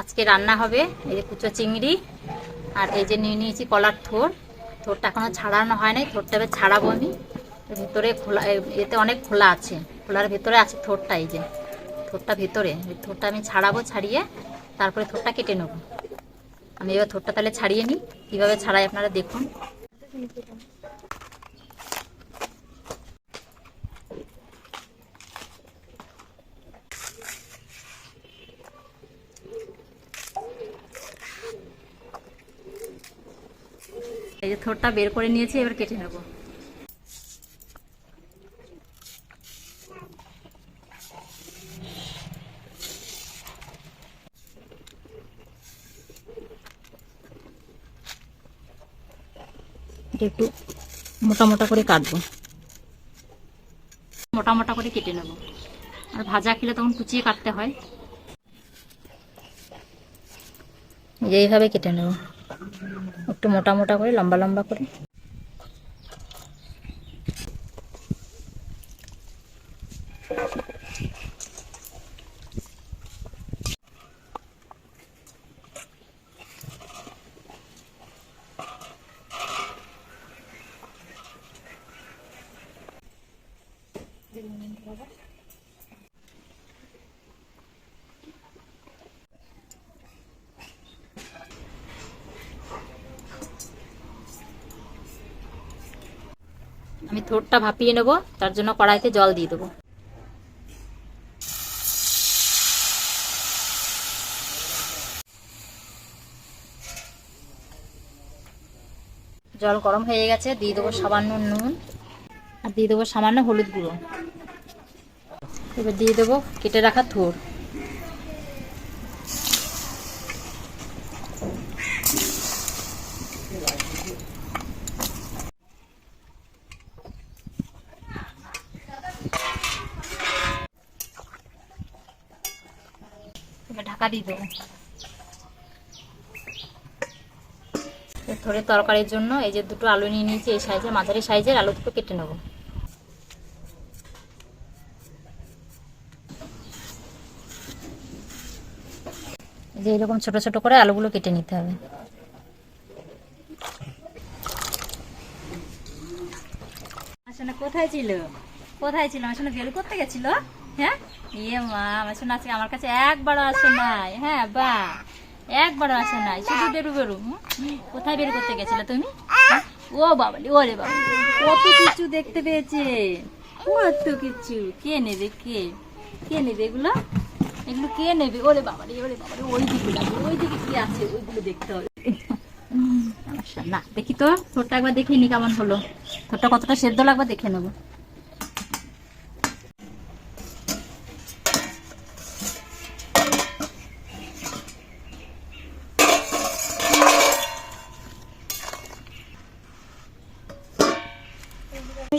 আজকে রান্না হবে, এই যে কুচো চিংড়ি আর এই যে নিয়ে নিয়েছি কলার থোর। থোরটা এখনও ছাড়ানো হয় নাই, থোরটা ছাড়াবো আমি। ভিতরে খোলা এতে অনেক খোলা আছে, খোলার ভিতরে আছে থোরটা এই যে। থোরটা ভিতরে থোরটা আমি ছাড়াবো ছাড়িয়ে তারপরে থোরটা কেটে নেব। আমি এবার থোরটা তাহলে ছাড়িয়ে নিই, কীভাবে ছাড়াই আপনারা দেখুন। এই যে থোরটা বের করে নিয়েছি, এবার কেটে নেব। একটু মোটা মোটা করে কাটবো। মোটা মোটা করে কেটে নেব। আর ভাজা খেলে তখন কুচিয়ে কাটতে হয়। এইভাবে কেটে নেব। একটু মোটা মোটা করে লম্বা লম্বা করে। আমি থোরটা ভাপিয়ে নেব, তার জন্য কড়াইতে জল দিয়ে দেবো। জল গরম হয়ে গেছে, দিয়ে দেবো সামান্য নুন আর দিয়ে দেবো সামান্য হলুদ গুঁড়ো। এবার দিয়ে দেবো কেটে রাখা থোর এবার থরে তরকারির জন্য এই যে দুটো আলু নিয়ে নিয়েছি, এই সাইজের মাঝারি সাইজের আলু দুটো কেটে নেব। যে এরকম ছোট ছোট করে আলুগুলো কেটে নিতে হবে। কোথায় ছিল? কোথায় ছিল? আমার সঙ্গে বেলু করতে গেছিল? হ্যাঁ? ইয়ে মা, আমার আজকে আমার কাছে আসে নাই। হ্যাঁ নাই? কোথায় বেরু করতে গেছিলে তুমি? হ্যাঁ? ও ওরে বাবা কিছু দেখতে পেয়েছে। কে নেবে কে? কে নেবে এগুলো? এগুলো কে নেবে? ওরে ওরে ওই দিকে কি আছে, ওইগুলো দেখতে হবে। না, দেখি তো, তোরটা একবার দেখে নি কেমন হলো। তোরটা কতটা সেদ্ধ লাগবে দেখে নেব।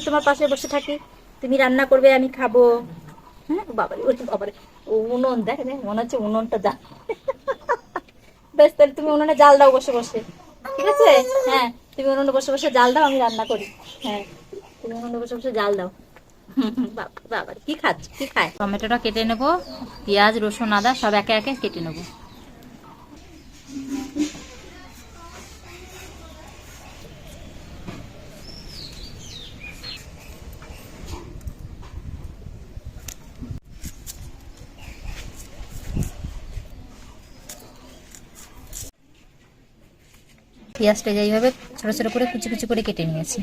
তোমার পাশে বসে থাকি। তুমি রান্না করবে, আমি খাব। হ্যাঁ বাবারে, ওরে বাবারে। ও উনুন, দেখ মনে হচ্ছে উনুনটা যা বেশ, তাহলে তুমি উনুনে জাল দাও বসে বসে। ঠিক আছে? হ্যাঁ তুমি উনুনে বসে বসে জাল দাও, আমি রান্না করি। হ্যাঁ তুমি উনুনে বসে বসে জাল দাও। বাবা কি খাচ্ছ? কি খায়? টমেটোটা কেটে নেব, পেঁয়াজ, রসুন, আদা, সব একে একে কেটে নেব। পেঁয়াজটা এইভাবে ছোটো ছোটো করে কুচি কুচি করে কেটে নিয়েছি।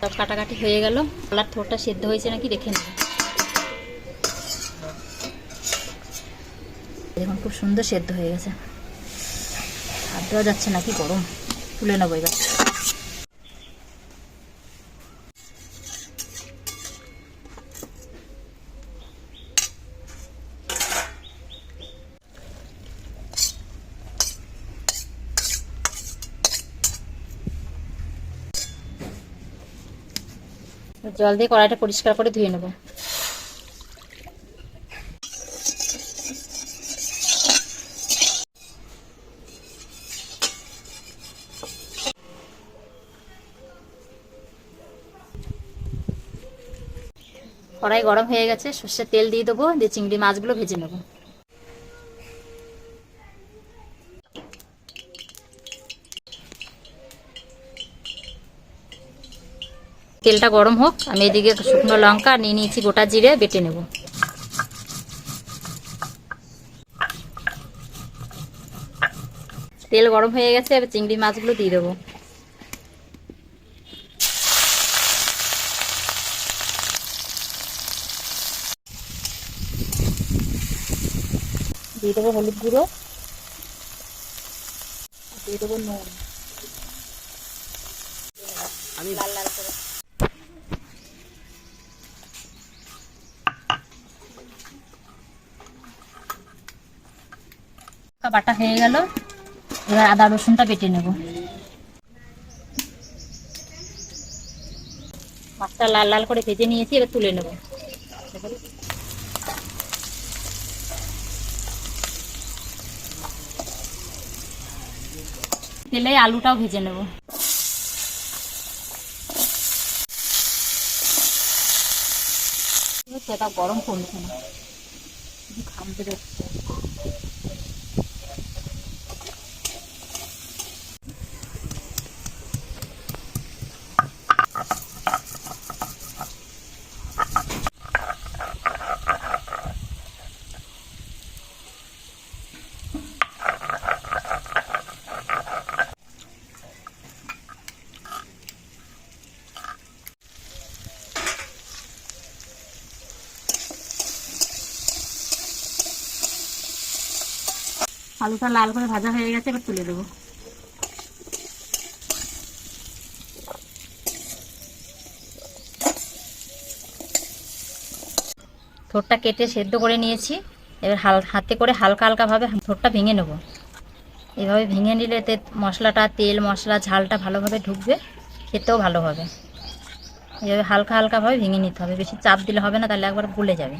সব কাটাকাটি হয়ে গেল। কলার থোরটা সেদ্ধ হয়েছে নাকি দেখে নেব। দেখুন, খুব সুন্দর সেদ্ধ হয়ে গেছে। হাত দেওয়া যাচ্ছে নাকি গরম। তুলে নেব এবার। জল দিয়ে কড়াইটা পরিষ্কার করে ধুয়ে নেব। কড়াই গরম হয়ে গেছে, সর্ষের তেল দিয়ে দেবো, দিয়ে চিংড়ি মাছগুলো ভেজে নেব। তেলটা গরম হোক আমি এদিকে শুকনো লঙ্কা নিয়ে নিয়েছি গোটা জিরে বেটে নেব। তেল গরম হয়ে গেছে এবার চিংড়ি মাছগুলো দিয়ে দেবো। দিয়ে দেবো হলুদ গুঁড়ো দিয়ে দেবো নুন। লাল লাল করে। বাটা হয়ে গেল। এবার আদা রসুনটা বেটে নেব। মাছটা লাল লাল করে ভেজে নিয়েছি, এবার তুলে নেব। তেলে আলুটাও ভেজে নেব। সেটা গরম কমছে না শুধু ঘাম আলুটা লাল করে ভাজা হয়ে গেছে, এবার তুলে দেবো। থোরটা কেটে সেদ্ধ করে নিয়েছি। এবার হাল হাতে করে হালকা হালকাভাবে থোরটা ভেঙে নেব। এভাবে ভেঙে নিলে এতে মশলাটা, তেল, মশলা, ঝালটা ভালোভাবে ঢুকবে, খেতেও ভালো হবে। এভাবে হালকা হালকাভাবে ভেঙে নিতে হবে। বেশি চাপ দিলে হবে না, তাহলে একবার গুলে যাবে।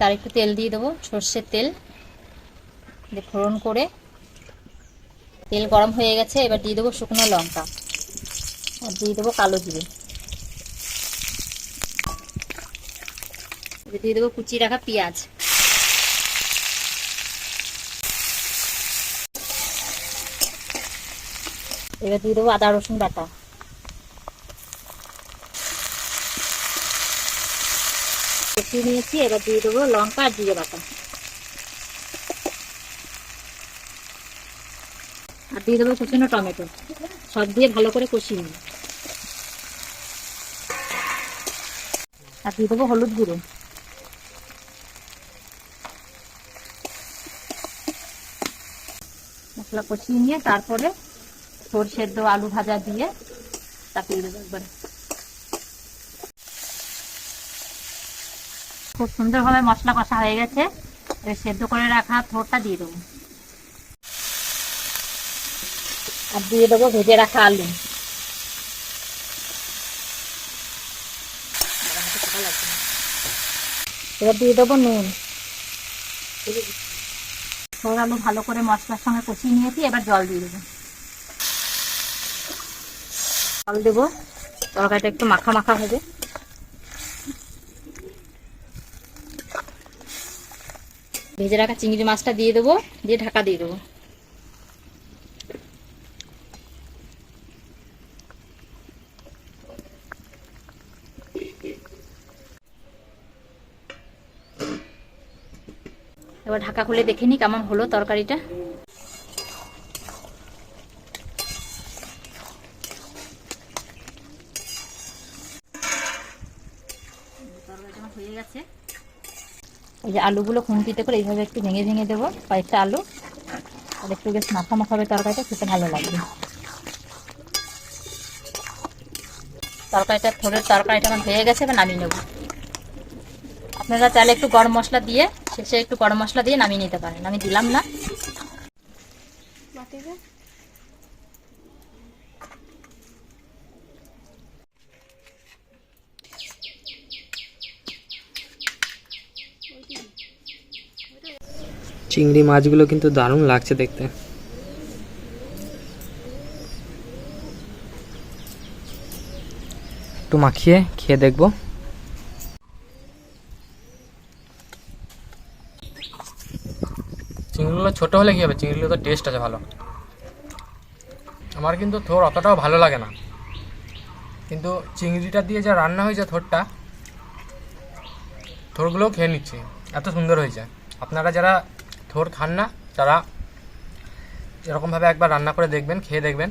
তার একটু তেল দিয়ে দেবো, সর্ষের তেল। ফোড়ন করে তেল গরম হয়ে গেছে, এবার দিয়ে দেবো শুকনো লঙ্কা। আর দিয়ে দেবো কালো জিরে। দিয়ে দেবো কুচিয়ে রাখা পেঁয়াজ। এবার দিয়ে দেবো আদা রসুন বাটা। কষিয়ে নিয়েছি, এবার দিয়ে দেবো লঙ্কা আর জিরে বাটা। আর দিয়ে দেবো কুচনো টমেটো। সব দিয়ে ভালো করে কষিয়ে নিই আর দিয়ে দেবো হলুদ গুঁড়ো। মশলা কষিয়ে নিয়ে তারপরে সর সেদ্ধ আলু ভাজা দিয়ে চাপিয়ে দেবো একবারে। খুব সুন্দরভাবে মশলা কষা হয়ে গেছে। এবার সেদ্ধ করে রাখা থোরটা দিয়ে দেবো। আর দিয়ে দেবো ভেজে রাখা আলু। এবার দিয়ে দেবো নুন। থোর আলু ভালো করে মশলার সঙ্গে কষিয়ে নিয়েছি, এবার জল দিয়ে দেবো। জল দেবো। তরকারিটা একটু মাখা মাখা হবে। ভেজে রাখা চিংড়ি মাছটা দিয়ে দেবো, দিয়ে ঢাকা দিয়ে দেবো। এবার ঢাকা খুলে দেখে নি কেমন হলো তরকারিটা আমার হয়ে গেছে এই যে আলুগুলো খুন্তিতে করে এইভাবে একটু ভেঙে ভেঙে দেবো, কয়েকটা আলু। আর একটু বেশ মাখা মাখা হবে তরকারিটা, খেতে ভালো লাগবে। তরকারিটা, থোড়ের তরকারিটা আমার হয়ে গেছে, এবার নামিয়ে নেব। আপনারা চাইলে একটু গরম মশলা দিয়ে, শেষে একটু গরম মশলা দিয়ে নামিয়ে নিতে পারেন। আমি দিলাম না। চিংড়ি মাছগুলো কিন্তু দারুণ লাগছে দেখতে। একটু মাখিয়ে খেয়ে দেখব। চিংড়িগুলো ছোট হলে কি হবে? চিংড়িগুলো তো টেস্ট আছে ভালো। আমার কিন্তু থোর অতটাও ভালো লাগে না। কিন্তু চিংড়িটা দিয়ে যা রান্না হয়েছে থোরটা, থোরগুলোও খেয়ে নিচ্ছি। এত সুন্দর হয়েছে। আপনারা যারা থোর খান না তারা এরকমভাবে একবার রান্না করে দেখবেন খেয়ে দেখবেন।